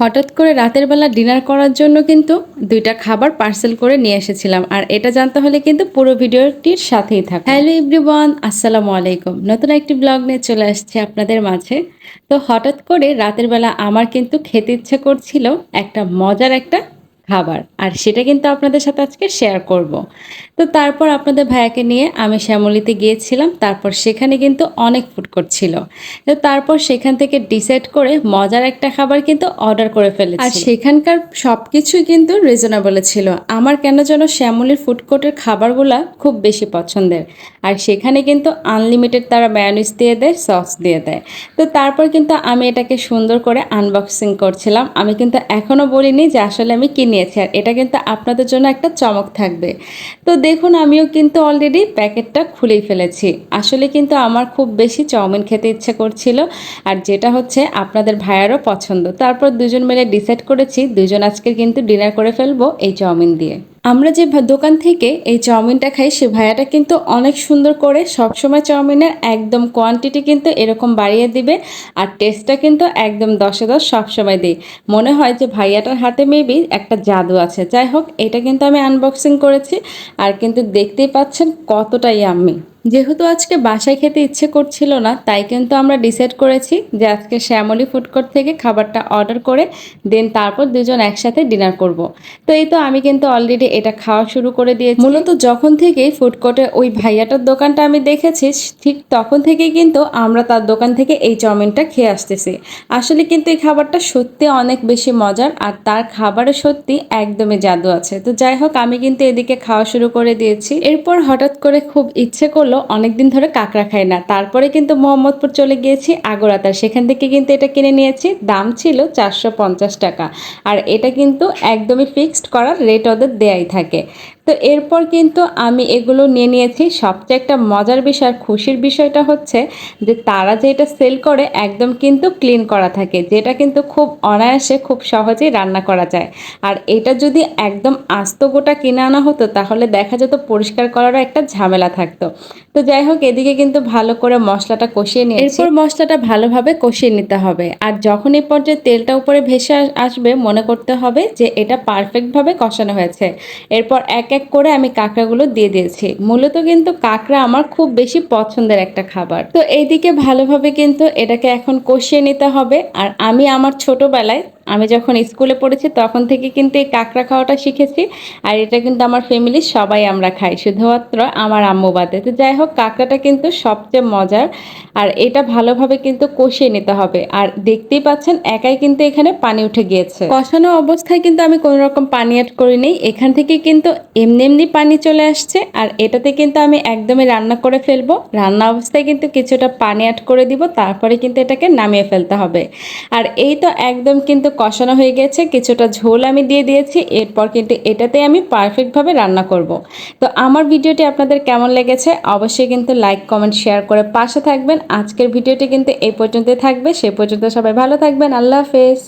হঠাৎ করে রাতের বেলা ডিনার করার জন্য কিন্তু দুইটা খাবার পার্সেল করে নিয়ে এসেছিলাম। আর এটা জানতে হলে কিন্তু পুরো ভিডিওটির সাথেই থাক হ্যালো এভরিওয়ান, আসসালামু আলাইকুম। নতুন একটি ব্লগ নিয়ে চলে আসছে আপনাদের মাঝে। তো হঠাৎ করে রাতের বেলা আমার কিন্তু খেতে ইচ্ছে করছিল একটা মজার একটা খাবার। আর সেটা কিন্তু আপনাদের সাথে আজকে শেয়ার করব। তো তারপর আপনাদের ভাইয়াকে নিয়ে আমি শ্যামলিতে গিয়েছিলাম, তারপর সেখানে কিন্তু অনেক ফুড করছিল তো তারপর সেখান থেকে ডিসাইড করে মজার একটা খাবার কিন্তু অর্ডার করে ফেলেছি। আর সেখানকার সব কিছুই কিন্তু রিজনেবল ছিল। আমার কেন যেন শ্যামলির ফুড কোর্টের খাবারগুলা খুব বেশি পছন্দের। আর সেখানে কিন্তু আনলিমিটেড তারা ম্যায়োনিজ দিয়ে দেয় সস দিয়ে দেয়। তো তারপর কিন্তু আমি এটাকে সুন্দর করে আনবক্সিং করছিলাম। আমি কিন্তু এখনও বলিনি যে আসলে আমি কি নিয়েছি আর এটা কিন্তু আপনাদের জন্য একটা চমক থাকবে। তো দেখুন, আমিও কিন্তু অলরেডি প্যাকেটটা খুলেই ফেলেছি। আসলে কিন্তু আমার খুব বেশি চাউমিন খেতে ইচ্ছে করছিল আর যেটা হচ্ছে আপনাদের ভাইয়ারও পছন্দ। তারপর দুজন মিলে ডিসাইড করেছি, দুজন আজকে কিন্তু ডিনার করে ফেলব এই চাউমিন দিয়ে। আমরা যে দোকান থেকে এই চাউমিনটা খাই, সে ভাইয়াটা কিন্তু অনেক সুন্দর করে সবসময় চাউমিনের একদম কোয়ান্টিটি কিন্তু এরকম বাড়িয়ে দিবে আর টেস্টটা কিন্তু একদম দশে দশ সবসময় দিই মনে হয় যে ভাইয়াটার হাতে মেবি একটা জাদু আছে। যাই হোক, এটা কিন্তু আমি আনবক্সিং করেছি আর কিন্তু দেখতেই পাচ্ছেন কতটাই আমি যেহেতু আজকে বাসায় খেতে ইচ্ছে করছিল না, তাই কিন্তু আমরা ডিসাইড করেছি যে আজকে শ্যামলী ফুড কোর্ট থেকে খাবারটা অর্ডার করে দেন তারপর দুজন একসাথে ডিনার করব। তো এই তো আমি কিন্তু অলরেডি এটা খাওয়া শুরু করে দিয়েছি। মূলত যখন থেকেই ফুড কোর্টে ওই ভাইয়াটার দোকানটা আমি দেখেছি, ঠিক তখন থেকেই কিন্তু আমরা তার দোকান থেকে এই চাউমিনটা খেয়ে আসতেছি। আসলে কিন্তু এই খাবারটা সত্যি অনেক বেশি মজার আর তার খাবারে সত্যি একদমই জাদু আছে। তো যাই হোক, আমি কিন্তু এদিকে খাওয়া শুরু করে দিয়েছি। এরপর হঠাৎ করে খুব ইচ্ছে করল অনেকদিন ধরে কাঁকড়া খাই না। তারপরে কিন্তু মোহাম্মদপুর চলে গিয়েছি আগরাতার সেখান থেকে কিন্তু এটা কিনে নিয়েছি। দাম ছিল চারশো পঞ্চাশ টাকা। আর এটা কিন্তু একদমই ফিক্সড করার রেট ওদের দেয়াই থাকে। তো এরপর কিন্তু আমি এগুলো নিয়ে নিয়েছি। সবচেয়ে একটা মজার বিষয় আর খুশির বিষয়টা হচ্ছে যে তারা যে এটা সেল করে একদম কিন্তু ক্লিন করা থাকে, যেটা কিন্তু খুব অনায়াসে খুব সহজেই রান্না করা যায়। আর এটা যদি একদম আস্ত গোটা কিনে আনা হতো, তাহলে দেখা যেত পরিষ্কার করারও একটা ঝামেলা থাকতো। তো যাই হোক, এদিকে কিন্তু ভালো করে মশলাটা কষিয়ে নিয়ে এরপর মশলাটা ভালোভাবে কষিয়ে নিতে হবে। আর যখন এই পর্যায়ে তেলটা উপরে ভেসে আসবে, মনে করতে হবে যে এটা পারফেক্টভাবে কষানো হয়েছে। এরপর এক এক করে আমি কাঁকড়াগুলো দিয়ে দিয়েছি। মূলত কিন্তু কাঁকড়া আমার খুব বেশি পছন্দের একটা খাবার। তো এইদিকে ভালোভাবে কিন্তু এটাকে এখন কষিয়ে নিতে হবে। আর আমি আমার ছোটবেলায় আমি যখন স্কুলে পড়েছি তখন থেকে কিন্তু এই কাঁকড়া খাওয়াটা শিখেছি। আর এটা কিন্তু আমার ফ্যামিলির সবাই আমরা খাই। শুধুমাত্র আমার আম্মু বাদে। তো যাই হোক, কাঁকড়াটা কিন্তু সবচেয়ে মজার। আর এটা ভালোভাবে কিন্তু কষিয়ে নিতে হবে। আর দেখতেই পাচ্ছেন, একাই কিন্তু এখানে পানি উঠে গিয়েছে। কষানো অবস্থায় কিন্তু আমি কোনো রকম পানি অ্যাড করিনি। এখান থেকে কিন্তু এমনি এমনি পানি চলে আসছে আর এটাতে কিন্তু আমি একদমই রান্না করে ফেলব। রান্না অবস্থায় কিন্তু কিছুটা পানি অ্যাড করে দিব, তারপরে কিন্তু এটাকে নামিয়ে ফেলতে হবে। আর এই তো একদম কিন্তু কষানো হয়ে গেছে, কিছুটা ঝোল আমি দিয়ে দিয়েছি, এরপর কিন্তু এটাতে আমি পারফেক্টভাবে রান্না করব। তো আমার ভিডিওটি আপনাদের কেমন লেগেছে অবশ্যই কিন্তু লাইক কমেন্ট শেয়ার করে পাশে থাকবেন। আজকের ভিডিওটি কিন্তু এই পর্যন্তই থাকবে, সে পর্যন্ত সবাই ভালো থাকবেন, আল্লাহ হাফেজ।